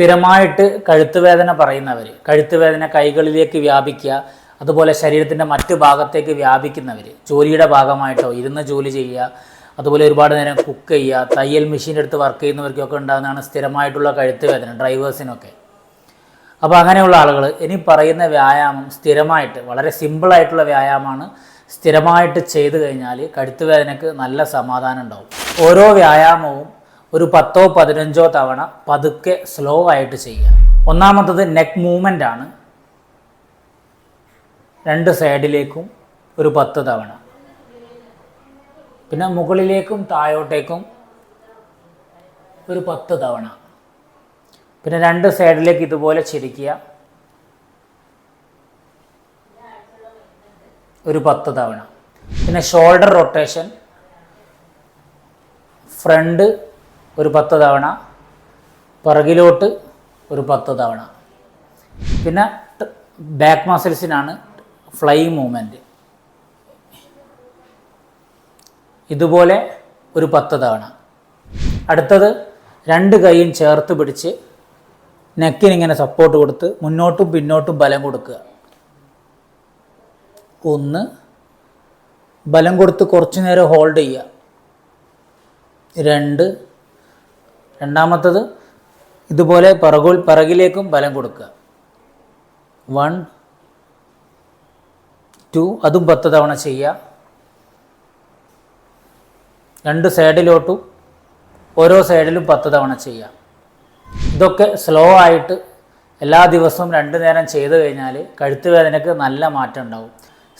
സ്ഥിരമായിട്ട് കഴുത്തുവേദന പറയുന്നവർ കഴുത്ത് വേദന കൈകളിലേക്ക് വ്യാപിക്കുക അതുപോലെ ശരീരത്തിന്റെ മറ്റു ഭാഗത്തേക്ക് വ്യാപിക്കുന്നവർ ജോലിയുടെ ഭാഗമായിട്ടോ ഇരുന്ന് ജോലി ചെയ്യുക അതുപോലെ ഒരുപാട് നേരം കുക്ക് ചെയ്യുക തയ്യൽ മെഷീന്റെ അടുത്ത് വർക്ക് ചെയ്യുന്നവർക്കൊക്കെ ഉണ്ടാകുന്നതാണ് സ്ഥിരമായിട്ടുള്ള കഴുത്ത് വേദന ഡ്രൈവേഴ്സിനൊക്കെ അപ്പോൾ അങ്ങനെയുള്ള ആളുകൾ ഇനി പറയുന്ന വ്യായാമം സ്ഥിരമായിട്ട് വളരെ സിമ്പിളായിട്ടുള്ള വ്യായാമമാണ് സ്ഥിരമായിട്ട് ചെയ്തു കഴിഞ്ഞാൽ കഴുത്ത് വേദനയ്ക്ക് നല്ല സമാധാനം ഉണ്ടാവും. ഓരോ വ്യായാമവും ഒരു പത്തോ പതിനഞ്ചോ തവണ പതുക്കെ സ്ലോ ആയിട്ട് ചെയ്യുക. ഒന്നാമത്തത് നെക്ക് മൂവ്മെന്റ് ആണ്. രണ്ട് സൈഡിലേക്കും ഒരു പത്ത് തവണ. പിന്നെ മുകളിലേക്കും താഴോട്ടേക്കും ഒരു പത്ത് തവണ. പിന്നെ രണ്ട് സൈഡിലേക്ക് ഇതുപോലെ ചിരിക്കുക. ഒരു പത്ത് തവണ. പിന്നെ ഷോൾഡർ റൊട്ടേഷൻ ഫ്രണ്ട് ഒരു പത്ത് തവണ പുറകിലോട്ട് ഒരു പത്ത് തവണ. പിന്നെ ബാക്ക് മസിൽസിനാണ് ഫ്ലൈ മൂവ്മെന്റ് ഇതുപോലെ ഒരു പത്ത് തവണ. അടുത്തത് രണ്ട് കൈയും ചേർത്ത് പിടിച്ച് നെക്കിനിങ്ങനെ സപ്പോർട്ട് കൊടുത്ത് മുന്നോട്ടും പിന്നോട്ടും ബലം കൊടുക്കുക. ഒന്ന് ബലം കൊടുത്ത് കുറച്ചു നേരം ഹോൾഡ് ചെയ്യുക. രണ്ട് രണ്ടാമത്തത് ഇതുപോലെ പിറകുൽ പിറകിലേക്കും ബലം കൊടുക്കുക. വൺ ടു അതും പത്ത് തവണ ചെയ്യുക. രണ്ട് സൈഡിലോട്ടും ഓരോ സൈഡിലും പത്ത് തവണ ചെയ്യാം ഇതൊക്കെ സ്ലോ ആയിട്ട് എല്ലാ ദിവസവും രണ്ട് നേരം ചെയ്തു കഴിഞ്ഞാൽ കഴുത്ത് വേദനയ്ക്ക് നല്ല മാറ്റം ഉണ്ടാവും.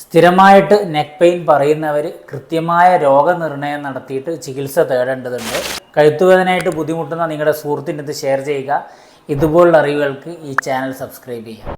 സ്ഥിരമായിട്ട് നെക്ക് പെയിൻ പറയുന്നവർ കൃത്യമായ രോഗനിർണയം നടത്തിയിട്ട് ചികിത്സ തേടേണ്ടതുണ്ട്. കഴുത്തുവേദനയായിട്ട് ബുദ്ധിമുട്ടുന്ന നിങ്ങളുടെ സുഹൃത്തിന്റെ ഇത് ഷെയർ ചെയ്യുക. ഇതുപോലുള്ള അറിവുകൾക്ക് ഈ ചാനൽ സബ്സ്ക്രൈബ് ചെയ്യുക.